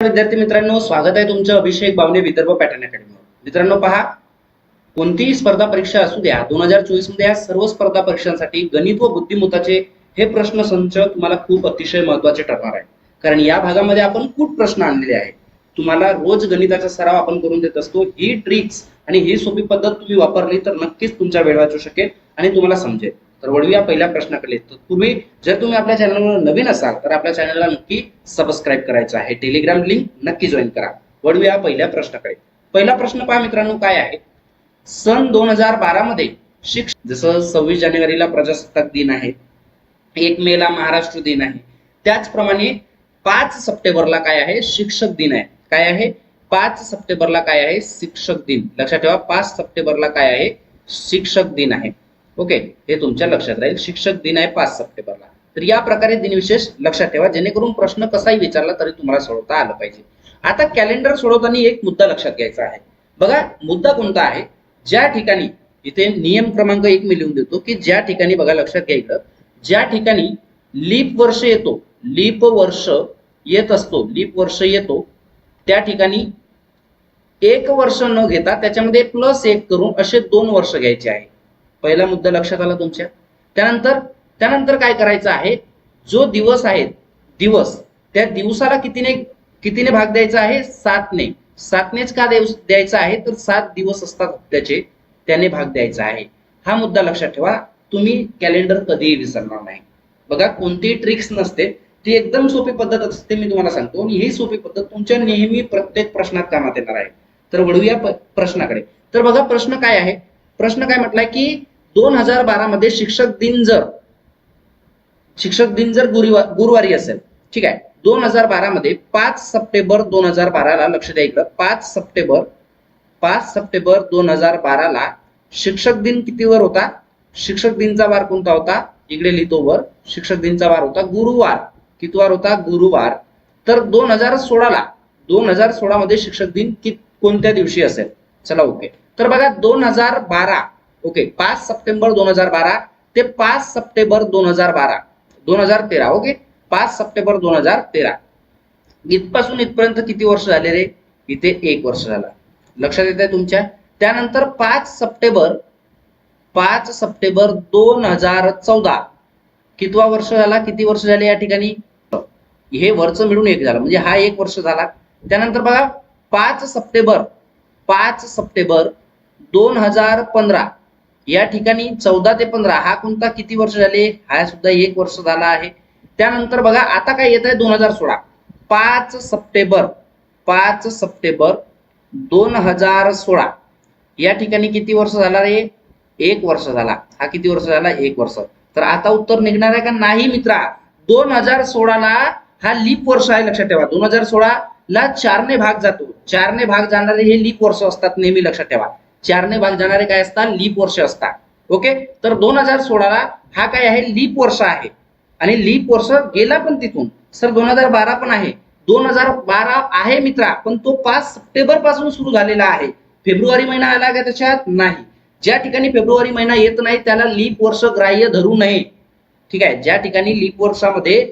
विद्यार्थी मित्रांनो स्वागत आहे तुमचं अभिषेक बावने विदर्भ पॅटर्न अकॅडमीवर मित्रांनो पहा कोणतीही स्पर्धा परीक्षा असू द्या दोन हजार चोवीसमध्ये या सर्व स्पर्धा परीक्षांसाठी गणित व बुद्धिमत्ताचे हे प्रश्न संच तुम्हाला खूप अतिशय महत्त्वाचे ठरणार आहे. कारण या भागामध्ये आपण खूप प्रश्न आणलेले आहेत. तुम्हाला रोज गणिताचा सराव आपण करून देत असतो ही ट्रिक्स आणि ही सोपी पद्धत तुम्ही वापरली तर नक्कीच तुमचा वेळ वाचू शकेल आणि तुम्हाला समजेल. तर वळूया पहिल्या प्रश्नाकडे. तर तुम्ही जर तुम्ही आपल्या चॅनलवर नवीन असाल तर आपल्या चॅनलला नक्की सबस्क्राईब करायचं आहे. टेलिग्राम लिंक नक्की जॉईन करा. वळूया पहिल्या प्रश्नाकडे. पहिला प्रश्न पहा मित्रांनो काय आहे? सन दोन हजार बारा मध्ये शिक्ष जसं सव्वीस जानेवारीला प्रजासत्ताक दिन आहे एक मे ला महाराष्ट्र दिन आहे. त्याचप्रमाणे पाच सप्टेंबरला काय आहे? शिक्षक दिन आहे. काय आहे? पाच सप्टेंबरला काय आहे? शिक्षक दिन. लक्षात ठेवा पाच सप्टेंबरला काय आहे? शिक्षक दिन आहे. ओके हे तुमच्या लक्षात राहील. शिक्षक दिन आहे पाच सप्टेंबरला. तर या प्रकारे दिनविशेष लक्षात ठेवा. जेणेकरून प्रश्न कसाही विचारला तरी तुम्हाला सोडवता आलं पाहिजे. आता कॅलेंडर सोडवताना एक मुद्दा लक्षात घ्यायचा आहे. बघा मुद्दा कोणता आहे? ज्या ठिकाणी इथे नियम क्रमांक एक मी लिहून देतो की ज्या ठिकाणी बघा लक्षात घ्यायचं ज्या ठिकाणी लीप वर्ष येतो लीप वर्ष येत असतो लीप वर्ष येतो त्या ठिकाणी एक वर्ष न घेता त्याच्यामध्ये प्लस एक करून असे दोन वर्ष घ्यायचे आहे. पहिला मुद्दा लक्षात आला तुमच्या. त्यानंतर त्यानंतर काय करायचं आहे? जो दिवस आहे दिवस त्या दिवसाला कितीने कितीने भाग द्यायचा आहे? सातने. सातनेच का द्यायचा आहे? तर सात दिवस असतात त्याचे त्याने भाग द्यायचा आहे. हा मुद्दा लक्षात ठेवा. तुम्ही कॅलेंडर कधीही विसरणार नाही. बघा कोणतीही ट्रिक्स नसते. ती एकदम सोपी पद्धत असते मी तुम्हाला सांगतो. आणि ही सोपी पद्धत तुमच्या नेहमी प्रत्येक प्रश्नात कामात येणार आहे. तर वळूया प्रश्नाकडे. तर बघा प्रश्न काय आहे? प्रश्न काय म्हटलाय की दोन हजार बारा मध्ये शिक्षक दिन जर शिक्षक दिन जर गुरुवार गुरुवारी असेल ठीक आहे दोन हजार बारा मध्ये पाच सप्टेंबर दोन हजार बाराला लक्ष द्या इकडं पाच सप्टेंबर पाच सप्टेंबर दोन हजार बाराला शिक्षक दिन कितीवर होता? शिक्षक दिनचा वार कोणता होता? इकडे लिहितो वर शिक्षक दिनचा वार होता गुरुवार. किती वार होता? गुरुवार. तर दोन हजार सोळाला दोन हजार सोळा मध्ये शिक्षक दिन कोणत्या दिवशी असेल? चला ओके. तर बघा दोन हजार बारा ओके पाच सप्टेंबर दोन हजार बारा ते पाच सप्टेंबर दोन हजार बारा. दोन हजार तेरा ओके पाच सप्टेंबर दोन हजार तेरा. इथपासून इथपर्यंत किती वर्ष झाले रे? इथे एक वर्ष झाला. लक्षात येत आहे तुमच्या? त्यानंतर पाच सप्टेंबर पाच सप्टेंबर दोन हजार चौदा. कितवा वर्ष झाला? किती वर्ष झाले या ठिकाणी? हे वरच मिळून एक झालं. म्हणजे हा एक वर्ष झाला. त्यानंतर बघा पाच सप्टेंबर पाच सप्टेंबर दोन हजार पंधरा. या ठिकाणी चौदा ते पंधरा हा कोणता किती वर्ष झाले? हा सुद्धा एक वर्ष झाला आहे. त्यानंतर बघा आता काय येत आहे दोन हजार सोळा. पाच सप्टेंबर पाच सप्टेंबर दोन हजार सोळा. या ठिकाणी किती वर्ष झाला रे? एक वर्ष झाला. हा किती वर्ष झाला? एक वर्ष. तर आता उत्तर निघणार आहे का? नाही मित्रा. दोन हजार सोळाला हा लीप वर्ष आहे लक्षात ठेवा. दोन हजार सोळा ला चारने भाग जातो. चारने भाग जाणारे हे लीप वर्ष असतात नेहमी लक्षात ठेवा. चारने भाग जाणारे काय असतात? लीप वर्ष असतात. ओके? तर दोन हजार सोळाला हा काय आहे? लीप वर्ष आहे. आणि लीप वर्ष गेला पण तिथून. सर दोन हजार बारा पण आहे. दोन हजार बारा आहे मित्रा पण तो पाच सप्टेंबरपासून सुरू झालेला आहे. फेब्रुवारी महिना आला का त्याच्यात? नाही. ज्या ठिकाणी फेब्रुवारी महिना येत नाही त्याला लीप वर्ष ग्राह्य धरू नये. ठीक आहे? ज्या ठिकाणी लीप वर्षामध्ये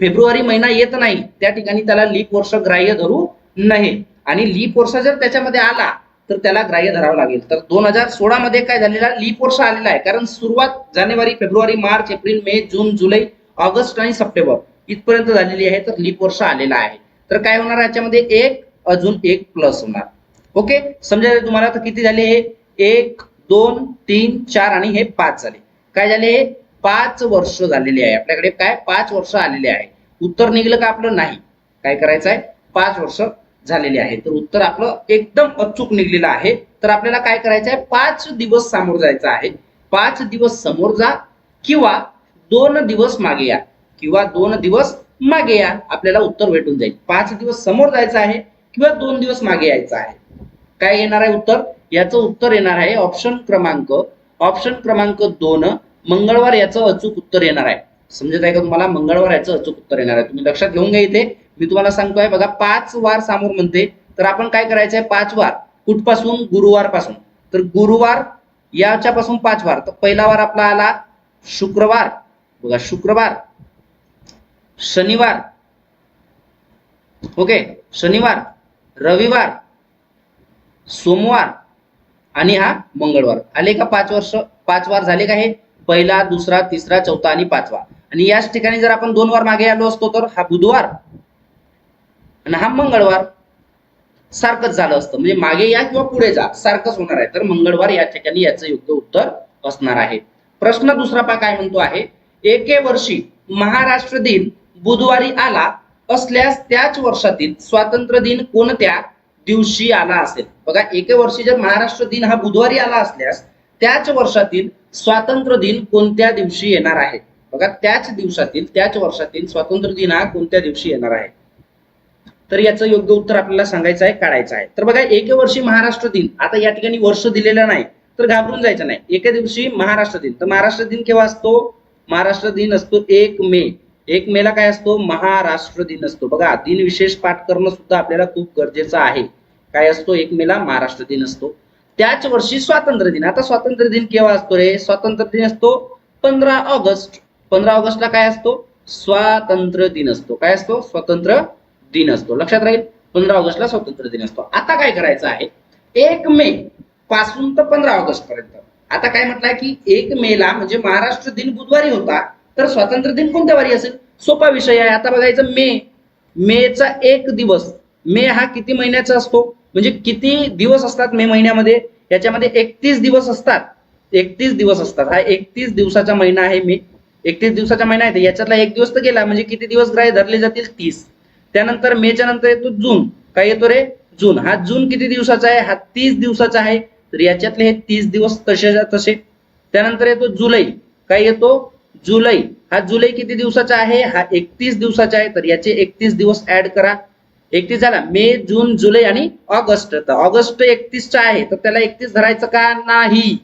फेब्रुवारी महिना येत नाही त्या ठिकाणी त्याला लीप वर्ष ग्राह्य धरू नये. आणि लीप वर्ष जर त्याच्यामध्ये आला तर त्याला ग्राह्य धरावं लागेल. तर दोन हजार सोळा मध्ये काय झालेला? लीप वर्ष आलेला आहे. कारण सुरुवात जानेवारी फेब्रुवारी मार्च एप्रिल मे जून जुलै ऑगस्ट आणि सप्टेंबर इथपर्यंत झालेली आहे. तर लीप वर्ष आलेला आहे. तर काय होणार याच्यामध्ये? एक अजून एक प्लस होणार. ओके समजा तुम्हाला तर किती झाले हे? एक दोन तीन चार आणि हे पाच झाले. काय झाले हे? पाच वर्ष झालेले आहे. आपल्याकडे काय? पाच वर्ष आलेले आहे. उत्तर निघलं का आपलं? नाही. काय करायचं आहे पाच वर्ष झालेले आहे. तर उत्तर आपलं एकदम अचूक निघलेलं आहे. तर आपल्याला काय करायचं आहे? पाच दिवस समोर जायचं आहे. पाच दिवस समोर जा किंवा दोन दिवस मागे या किंवा दोन दिवस मागे या. आपल्याला उत्तर भेटून जाईल. पाच दिवस समोर जायचं आहे किंवा दोन दिवस मागे यायचं आहे. काय येणार आहे उत्तर? याचं उत्तर येणार आहे ऑप्शन क्रमांक. ऑप्शन क्रमांक दोन मंगळवार याचं अचूक उत्तर येणार आहे. समजत आहे का तुम्हाला? मंगळवार याचं अचूक उत्तर येणार आहे. तुम्ही लक्षात घेऊन घ्या इथे. मी तुम्हाला सांगतोय बघा पाच वार समोर म्हणते. तर आपण काय करायचंय? पाच वार. कुठपासून? गुरुवारपासून तर गुरुवार याच्यापासून पाच वार. तर पहिला वार आपला आला शुक्रवार. बघा शुक्रवार. शनिवार. ओके शनिवार. रविवार. सोमवार. आणि हा मंगळवार. आले का पाच वर्ष? पाच वार झाले का हे? पहिला दुसरा तिसरा चौथा आणि पाचवा. आणि याच ठिकाणी जर आपण दोन वार मागे आलो असतो तर हा बुधवार. आणि हा मंगळवार सारखंच झालं असतं. म्हणजे मागे या किंवा पुढे जा सारखंच होणार आहे. तर मंगळवार या ठिकाणी याचं योग्य उत्तर असणार आहे. प्रश्न दुसरा पा काय म्हणतो आहे? एके वर्षी महाराष्ट्र दिन बुधवारी आला असल्यास त्याच वर्षातील स्वातंत्र्य दिन कोणत्या दिवशी आला असेल? बघा एके वर्षी जर महाराष्ट्र दिन हा बुधवारी आला असल्यास त्याच वर्षातील स्वातंत्र्य दिन कोणत्या दिवशी येणार आहे? बघा त्याच दिवसातील त्याच वर्षातील स्वातंत्र्य दिन हा कोणत्या दिवशी येणार आहे? तर याचं योग्य उत्तर आपल्याला सांगायचं आहे काढायचं आहे. तर बघा एके वर्षी महाराष्ट्र दिन. आता या ठिकाणी वर्ष दिलेलं नाही तर घाबरून जायचं नाही. एके दिवशी महाराष्ट्र दिन. तर महाराष्ट्र दिन केव्हा असतो? महाराष्ट्र दिन असतो एक मे. एक मेला काय असतो? महाराष्ट्र दिन असतो. बघा दिन विशेष पाठ करणं सुद्धा आपल्याला खूप गरजेचं आहे. काय असतो? एक मेला महाराष्ट्र दिन असतो. त्याच वर्षी स्वातंत्र्य दिन. आता स्वातंत्र्य दिन केव्हा असतो रे? स्वातंत्र्य दिन असतो पंधरा ऑगस्ट. पंधरा ऑगस्टला काय असतो? स्वातंत्र्य दिन असतो. काय असतो? स्वातंत्र्य दिन असतो. लक्षात राहील पंधरा ऑगस्टला स्वातंत्र्य दिन असतो. आता काय करायचं आहे? एक मे पासून तर पंधरा ऑगस्ट पर्यंत. आता काय म्हटलंय की एक मे ला म्हणजे महाराष्ट्र दिन बुधवारी होता तर स्वातंत्र्य दिन कोणत्या वारी असेल? सोपा विषय आहे. आता बघायचं मे. मेचा एक दिवस. मे हा किती महिन्याचा असतो? म्हणजे किती दिवस असतात मे महिन्यामध्ये? याच्यामध्ये एकतीस दिवस असतात. एकतीस दिवस असतात. हा एकतीस दिवसाचा महिना आहे मे. एकतीस दिवसाचा महिना आहे. याच्यातला एक दिवस तर गेला. म्हणजे किती दिवस ग्राह्य धरले जातील? तीस. त्यानंतर मेच्या नंतर येतो जून. काय येतो रे? जून. हा जून किती दिवसाचा आहे? हा तीस दिवसाचा आहे. तर याच्यातले हे तीस दिवस तसेच्या तसे. त्यानंतर येतो जुलै. काय येतो? जुलै. हा जुलै किती दिवसाचा आहे? हा एकतीस दिवसाचा आहे. तर याचे एकतीस दिवस ऍड करा. एकतीस झाला. मे जून जुलै आणि ऑगस्ट. तर ऑगस्ट एकतीसचा आहे. तर त्याला एकतीस धरायचं का नाही?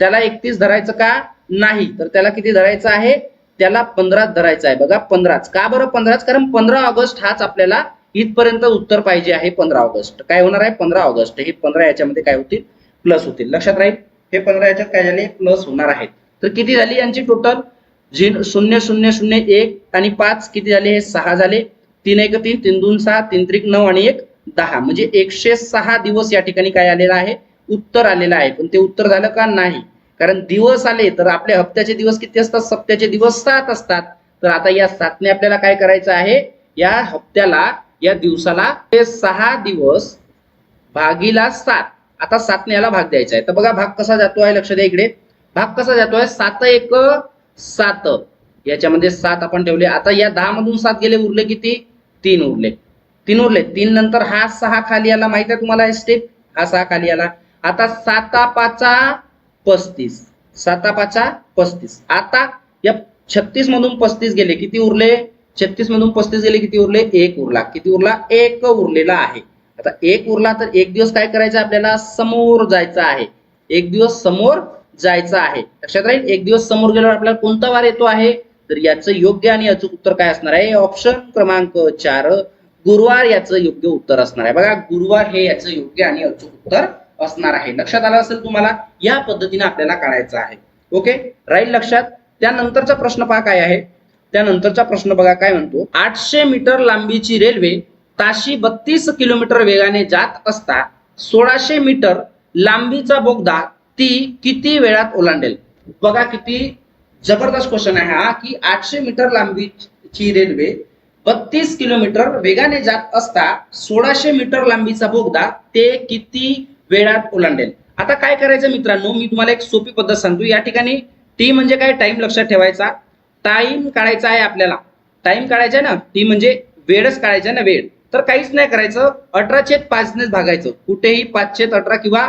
त्याला एकतीस धरायचं का नाही? तर त्याला किती धरायचं आहे? त्याला पंधरा धरायचं आहे. बघा पंधराच. का बरं पंधराच? कारण पंधरा ऑगस्ट हाच आपल्याला इथपर्यंत उत्तर पाहिजे आहे पंधरा ऑगस्ट. काय होणार आहे? पंधरा ऑगस्ट. हे पंधरा याच्यामध्ये काय होतील? प्लस होतील. लक्षात राहील? हे पंधरा याच्यात काय झाले? प्लस होणार आहेत तर किती झाली यांची टोटल शून्य शून्य शून्य एक आणि पाच. किती झाले? हे सहा झाले. तीन एक तीन तीन दोन सहा तीन त्रिक नऊ आणि एक दहा. म्हणजे एकशे सहा दिवस या ठिकाणी काय आलेला आहे? उत्तर आलेलं आहे. पण ते उत्तर झालं का नाही? कारण दिवस आले तर आपल्या हप्त्याचे दिवस किती असतात? सप्त्याचे दिवस सात असतात. तर आता या सातने आपल्याला काय करायचं आहे? या हप्त्याला या दिवसाला ते सहा दिवस भागीला सात. आता सातने याला भाग द्यायचा आहे. तर बघा भाग कसा जातो आहे? लक्ष द्या इकडे. भाग कसा जातो आहे? सात एक सात. याच्यामध्ये सात आपण ठेवले. आता या दहा मधून सात गेले उरले किती? तीन उरले. तीन उरले. तीन नंतर हा सहा खाली आला. माहीत आहे तुम्हाला स्टेप हा सहा खाली आला. आता साता पाचा पस्तीस. साता पाचा पस्तीस. आता या छत्तीस मधून पस्तीस गेले किती उरले? छत्तीस मधून पस्तीस गेले किती उरले? एक उरला. किती उरला? एक उरलेला आहे. आता एक उरला तर एक दिवस काय करायचं आपल्याला? समोर जायचं आहे. एक दिवस समोर जायचं आहे. लक्षात राहील एक दिवस समोर गेल्यावर आपल्याला कोणता वार येतो आहे? तर याचं योग्य आणि अचूक उत्तर काय असणार आहे? ऑप्शन क्रमांक चार गुरुवार याचं योग्य उत्तर असणार आहे. बघा गुरुवार हे याचं योग्य आणि अचूक उत्तर असणार आहे. लक्षात आलं असेल तुम्हाला? या पद्धतीने आपल्याला काढायचं आहे. ओके? राहील लक्षात? त्यानंतरचा प्रश्न पहा काय आहे. त्यानंतरचा प्रश्न बघा काय म्हणतो? आठशे मीटर लांबीची रेल्वे ताशी बत्तीस किलोमीटर वेगाने जात असता सोळाशे मीटर लांबीचा बोगदा ती किती वेळात ओलांडेल? बघा किती जबरदस्त क्वेश्चन आहे हा की आठशे मीटर लांबीची रेल्वे बत्तीस किलोमीटर वेगाने जात असता सोळाशे मीटर लांबीचा बोगदा ते किती वेळात ओलांडेल. आता काय करायचं मित्रांनो? मी तुम्हाला एक सोपी पद्धत सांगतो. या ठिकाणी टी म्हणजे काय? टाइम लक्षात ठेवायचा. टाइम काढायचा आहे आपल्याला. टाइम काढायचा आहे ना? टी म्हणजे वेळच काढायचा आहे ना? वेळ. तर काहीच नाही करायचं. अठरा छेद पाचनेच भागायचं. कुठेही पाच छेद अठरा किंवा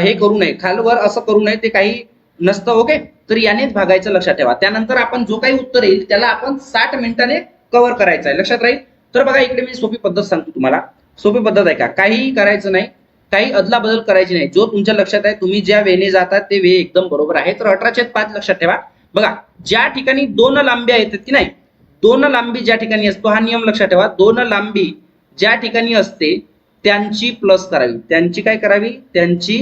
हे करू नये. खालवर असं करू नये. ते काही नसतं ओके? तर यानेच भागायचं लक्षात ठेवा. त्यानंतर आपण जो काही उत्तर येईल त्याला आपण साठ मिनिटाने कव्हर करायचं आहे. लक्षात राहील? तर बघा इकडे मी सोपी पद्धत सांगतो तुम्हाला. सोपी पद्धत आहे का? काही करायचं नाही. काही अदला बदल करायची नाही. जो तुमच्या लक्षात आहे तुम्ही ज्या वेने जातात ते वे एकदम बरोबर आहे. तर अठरा पाच लक्षात ठेवा. बघा ज्या ठिकाणी दोन लांब्या येतात की नाही दोन लांबी ज्या ठिकाणी असतो हा नियम लक्षात ठेवा. दोन लांबी ज्या ठिकाणी असते त्यांची प्लस करावी. त्यांची काय करावी? त्यांची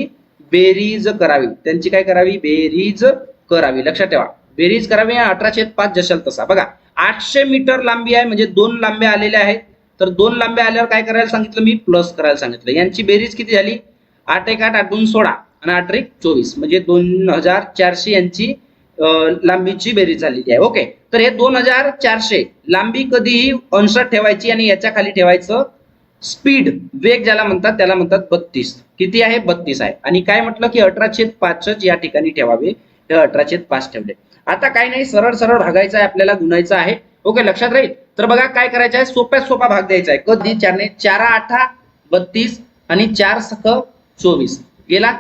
बेरीज करावी. त्यांची काय करावी? बेरीज करावी. लक्षात ठेवा. बेरीज करावी अठरा पाच जशाल तसा. बघा आठशे मीटर लांबी आहे म्हणजे दोन लांब्या आलेल्या आहेत. तर दोन लांब्या आल्यावर काय करायला सांगितलं मी? प्लस करायला सांगितलं. यांची बेरीज किती झाली? आठ एक आठ आठ दोन सोळा आणि आठ एक चोवीस. म्हणजे दोन हजार चारशे यांची लांबीची बेरीज झालेली आहे. ओके. तर हे दोन हजार चारशे लांबी कधीही अंशात ठेवायची आणि याच्या खाली ठेवायचं स्पीड वेग ज्याला म्हणतात त्याला म्हणतात बत्तीस. किती आहे? बत्तीस आहे. आणि काय म्हटलं की अठराशे पाचच या ठिकाणी ठेवावे. हे अठराशे पाच ठेवले. आता काय नाही सरळ सरळ भागायचं आहे आपल्याला गुणायचं आहे. ओके लक्षात राहील? तर बघा काय करायचं आहे? सोप्यात सोपा भाग द्यायचा आहे. कधी चारने चारा आठा बत्तीस आणि चार सख चोवीस. गेला?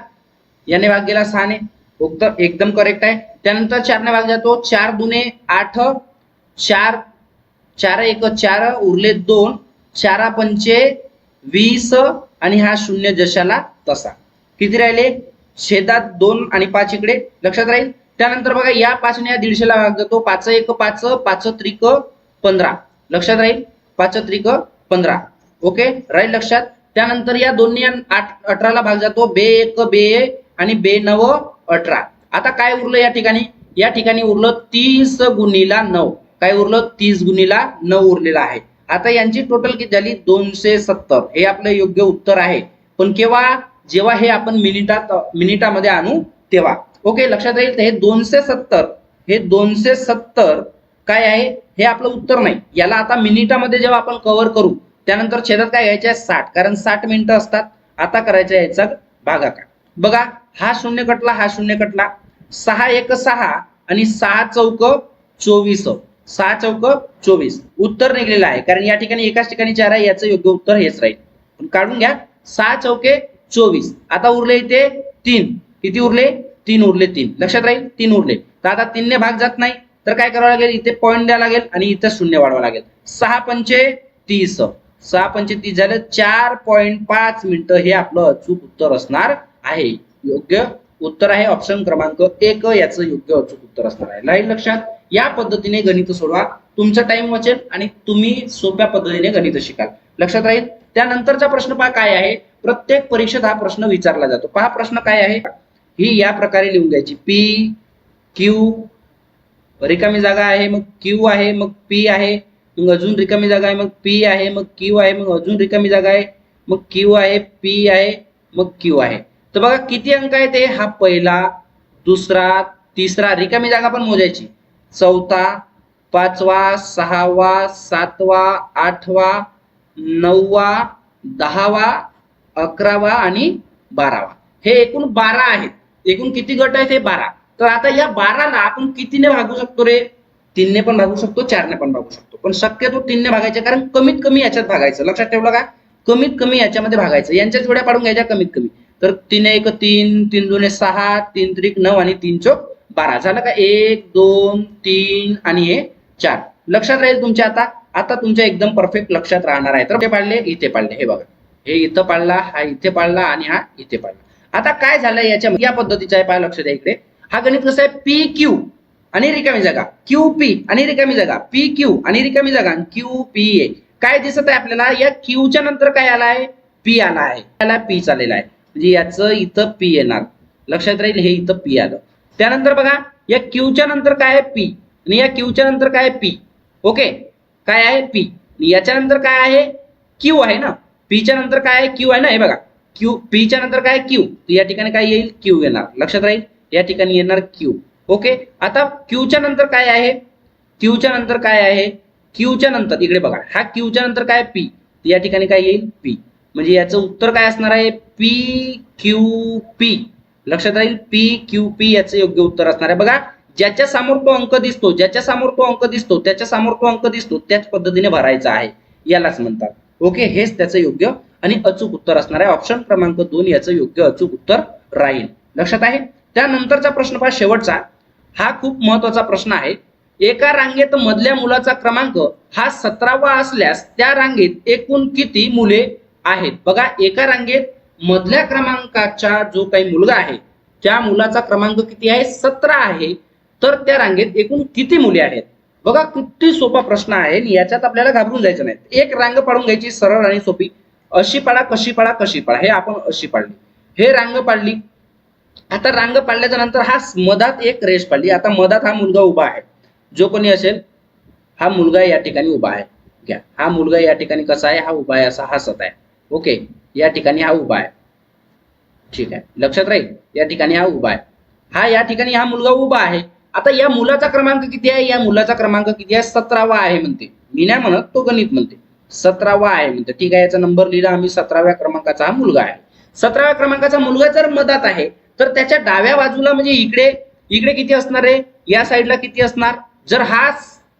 याने भाग गेला सहाने उत्तर एकदम करेक्ट आहे. त्यानंतर चारने भाग जातो. चार दुने आठ चार. चार एक चार उरले दोन. चारा पंचे वीस आणि हा शून्य जशाला तसा. किती राहिले? शेतात दोन आणि पाच इकडे. लक्षात राहील? त्यानंतर बघा या पाचने या दीडशेला भाग जातो. पाच एक पाच पाच त्रिक पंधरा. लक्षात राहील? पाच त्रिक पंधरा. ओके? राहील लक्षात? त्यानंतर या दोन्ही आठ अठराला भाग जातो. बे एक बे आणि बे नव अठरा. आता काय उरलं या ठिकाणी? या ठिकाणी उरलं तीस गुणीला नऊ. काय उरलं? तीस गुणीला नऊ उरलेला आहे. आता यांची टोटल किती झाली? दोनशे सत्तर. हे आपलं योग्य उत्तर आहे. पण केव्हा? जेव्हा हे आपण मिनिटात मिनिटामध्ये आणू तेव्हा. ओके? लक्षात राहील? हे दोनशे सत्तर. हे दोनशे सत्तर काय आहे? हे आपलं उत्तर नाही. याला आता मिनिटामध्ये जेव्हा आपण कव्हर करू त्यानंतर छेदात काय घ्यायचे आहे? साठ. कारण साठ मिनिटं असतात. आता करायचं याचा भागाकार. बघा हा शून्य कटला हा शून्य कटला. सहा एक सहा आणि सहा चौक चोवीस. सहा चौक चोवीस. उत्तर निघलेलं आहे. कारण या ठिकाणी एकाच ठिकाणी चार आहे याचं योग्य उत्तर हेच राहील. पण काढून घ्या. सहा चौके चोवीस. आता उरले इथे तीन. किती उरले? तीन उरले तीन. लक्षात राहील? तीन उरले. तर आता तीनने भाग जात नाही. तर काय करावं लागेल? इथे पॉईंट द्यावं लागेल आणि इथं शून्य वाढवावं लागेल. सहा पंचे तीस. सहा पंचे तीस झालं चार पॉईंट पाच मिनिटं हे आपलं अचूक उत्तर असणार आहे. योग्य उत्तर आहे ऑप्शन क्रमांक एक याचं योग्य अचूक उत्तर असणार आहे. लाईन लक्षात? या पद्धतीने गणित सोडवा. तुमचा टाइम वाचेल आणि तुम्ही सोप्या पद्धतीने गणित शिकाल. लक्षात राहील? त्यानंतरचा प्रश्न पहा काय आहे? प्रत्येक परीक्षेत हा प्रश्न विचारला जातो. पहा प्रश्न काय आहे? ही या प्रकारे लिहून घ्यायची. पी क्यू रिकामी जागा आहे मग क्यू आहे मग पी आहे. मग अजून रिकामी जागा आहे मग पी आहे मग क्यू आहे मग अजून रिकामी जागा आहे मग क्यू आहे पी आहे मग क्यू आहे. तर बघा किती अंक आहे ते हा पहिला दुसरा तिसरा रिकामी जागा पण मोजायची. चौथा पाचवा सहावा सातवा आठवा नववा दहावा अकरावा आणि बारावा. हे एकूण बारा आहेत. एकूण किती गट आहेत? हे बारा. तर आता या बाराला आपण कितीने भागू शकतो रे? तीनने पण भागू शकतो चारने पण भागू शकतो. पण शक्यतो तीनने भागायचे कारण कमीत कमी याच्यात भागायचं. लक्षात ठेवलं का? कमीत कमी याच्यामध्ये भागायचं. यांच्या जोड्या पाडून घ्यायच्या कमीत कमी तर तीन एक तीन तीन दोन सहा तीन त्रिक नऊ आणि तीन चौक बारा. झालं का? एक दोन तीन आणि हे चार. लक्षात राहील तुमच्या आता? आता तुमच्या एकदम परफेक्ट लक्षात राहणार आहे. तर ते पाडले इथे पाडले. हे बघा. हे इथं पाडला हा इथे पाडला आणि हा इथे पाडला. आता काय झालं याच्या या पद्धतीचं आहे पहा लक्ष द्या इकडे. हा गणित कसं आहे? पी क्यू आणि रिकामी जागा. क्यू पी आणि रिकामी जागा. पी क्यू आणि रिकामी जागा क्यू पी ए काय दिसत आहे आपल्याला? या क्यूच्या नंतर काय आला आहे पी आला आहे. त्याला पी चाललेला आहे. म्हणजे याचं इथं पी येणार. लक्षात राहील हे इथं पी आलं. त्यानंतर बघा या क्यूच्या नंतर काय आहे? पी आणि या क्यूच्या नंतर काय आहे? P okay? काय आहे? पी याच्या नंतर काय आहे? क्यू आहे ना? पीच्या नंतर काय आहे? क्यू आहे ना? हे बघा. क्यू पीच्या नंतर काय क्यू या ठिकाणी काय येईल? क्यू येणार. लक्षात राहील? या ठिकाणी येणार क्यू ओके आता क्यूच्या नंतर काय आहे? क्यूच्या नंतर काय आहे? क्यूच्या नंतर इकडे बघा. हा क्यूच्या नंतर काय पी या ठिकाणी काय येईल? पी म्हणजे याचं उत्तर काय असणार आहे? पी क्यू पी लक्षात राहील पी क्यू पी याचं योग्य उत्तर असणार आहे. बघा ज्याच्या समोर तो अंक दिसतो ज्याच्या समोर तो अंक दिसतो त्याच्यासमोर तो अंक दिसतो त्याच पद्धतीने भरायचा आहे. यालाच म्हणतात. ओके हेच त्याचं योग्य आणि अचूक उत्तर असणार आहे. ऑप्शन क्रमांक दोन याचं योग्य अचूक उत्तर राहील. लक्षात आहे? त्यानंतरचा प्रश्न पहा शेवटचा. हा खूप महत्त्वाचा प्रश्न आहे. एका रांगेत मधल्या मुलाचा क्रमांक हा सतरावा असल्यास त्या रांगेत एकूण किती मुले आहेत? बघा एका रांगेत मधल्या क्रमांकाचा जो काही मुलगा आहे त्या मुलाचा क्रमांक किती आहे? सतरा आहे. तर त्या रांगेत एकूण किती मुले आहेत? बघा किती सोपा प्रश्न आहे याच्यात आपल्याला घाबरून जायचं नाही. एक रांग पाडून घ्यायची सरळ आणि सोपी. अशी पाडा कशी पाडा कशी पाडा. हे आपण अशी पाडली. हे रांग पाडली. आता रांग पाडल्याच्या नंतर हा मधात एक रेष पाडली. आता मधात हा मुलगा उभा आहे. जो कोणी असेल हा मुलगा या ठिकाणी उभा आहे. घ्या. हा मुलगा या ठिकाणी कसा आहे? हा उभा आहे असा हसत आहे. ओके. या ठिकाणी हा उभा आहे. ठीक आहे. लक्षात राहील? या ठिकाणी हा उभा आहे. हा या ठिकाणी हा मुलगा उभा आहे. आता या मुलाचा क्रमांक किती आहे? या मुलाचा क्रमांक किती आहे? सतरावा आहे म्हणते. मी नाही म्हणत तो गणित म्हणते. सतरावा आहे म्हणते. ठीक आहे. याचा नंबर लिहिला आम्ही. सतराव्या क्रमांकाचा हा मुलगा आहे. सतराव्या क्रमांकाचा मुलगा जर मधात आहे तर त्याच्या डाव्या बाजूला म्हणजे इकडे इकडे किती असणार आहे या साईडला किती असणार? जर हा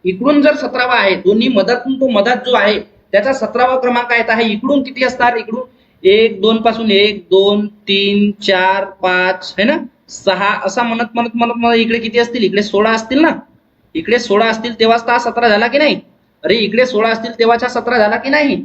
इकडून जर सतरावा आहे दोन्ही मधातून तो मधात जो आहे त्याचा सतरावा क्रमांक आहे इकडून किती असणार? इकडून एक दोन पासून एक दोन तीन चार पाच है ना? सहा असा म्हणत म्हणत म्हणत म्हणत इकडे किती असतील? इकडे सोळा असतील ना? इकडे सोळा असतील तेव्हाच हा सतरा झाला की नाही? अरे इकडे सोळा असतील तेव्हाचा सतरा झाला की नाही?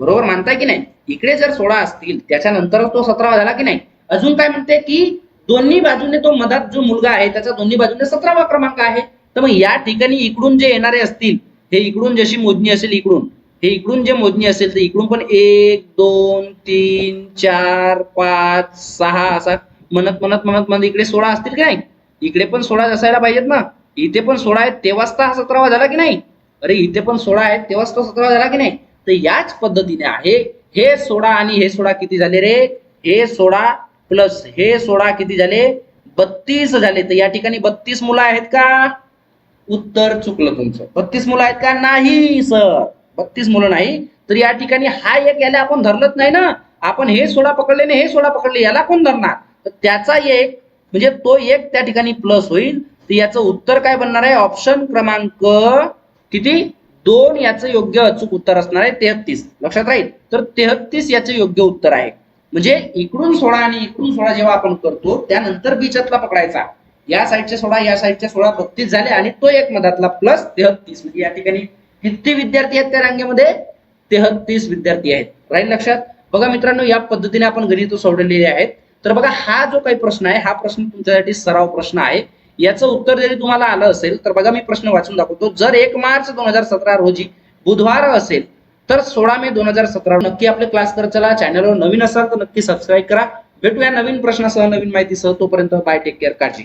बरोबर मानताय की नाही? इकडे जर सोळा असतील त्याच्यानंतर तो सतरावा झाला की नाही? अजून काय म्हणते की दोन्ही बाजूने तो मधात जो मुलगा आहे त्याचा दोन्ही बाजूने सतरावा क्रमांक आहे. तर मग या ठिकाणी इकडून जे येणारे असतील हे इकडून जशी मोजणी असेल इकडून हे इकडून जे मोजणी असेल तर इकडून पण एक दोन तीन चार पाच सहा असा म्हणत म्हणत म्हणत म्हणत इकडे सोळा असतील की नाही? इकडे पण सोळा असायला पाहिजेत ना. इथे पण सोळा आहेत तेव्हाच तर हा सतरावा झाला की नाही? अरे इथे पण सोळा आहेत तेव्हाच तो सतरावा झाला की नाही? तर याच पद्धतीने आहे हे सोळा आणि हे सोळा किती झाले रे? हे सोळा प्लस हे सोळा किती झाले? बत्तीस झाले. तर या ठिकाणी बत्तीस मुलं आहेत का? उत्तर चुकलं तुमचं. बत्तीस मुलं आहेत का? नाही सर. बत्तीस मुलं नाही. तर या ठिकाणी हा एक याला आपण धरलंच नाही ना. आपण हे सोळा पकडले आणि हे सोळा पकडले याला कोण धरणार? तर त्याचा एक म्हणजे तो एक त्या ठिकाणी प्लस होईल. तर याचं उत्तर काय बनणार आहे? ऑप्शन क्रमांक किती? दोन याचं योग्य अचूक उत्तर असणार आहे. तेहतीस लक्षात राहील? तर तेहतीस याचं योग्य उत्तर आहे. म्हणजे इकडून सोळा आणि इकडून सोळा जेव्हा आपण करतो त्यानंतर बीचातला पकडायचा. या साईडचे सोळा या साईडचे सोळा बत्तीस झाले आणि तो एक मधातला प्लस तेहत्तीस. म्हणजे या ठिकाणी किती विद्यार्थी आहेत त्या रांगेमध्ये? तेहत्तीस विद्यार्थी आहेत. राहील लक्षात? बघा मित्रांनो या पद्धतीने आपण गणित सोडवलेले आहेत. तर बघा हा जो काही प्रश्न आहे हा प्रश्न तुमच्यासाठी सराव प्रश्न आहे. याचं उत्तर जरी तुम्हाला आलं असेल तर बघा मी प्रश्न वाचून दाखवतो. जर एक मार्च दोन हजार सतरा रोजी बुधवार असेल तर सोळा मे दोन हजार सतरा नक्की आपले क्लास तर चला. चॅनलवर नवीन असाल तर नक्की सबस्क्राईब करा. भेटूया नवीन प्रश्नासह नवीन माहितीसह. तोपर्यंत बाय टेक केअर काळजी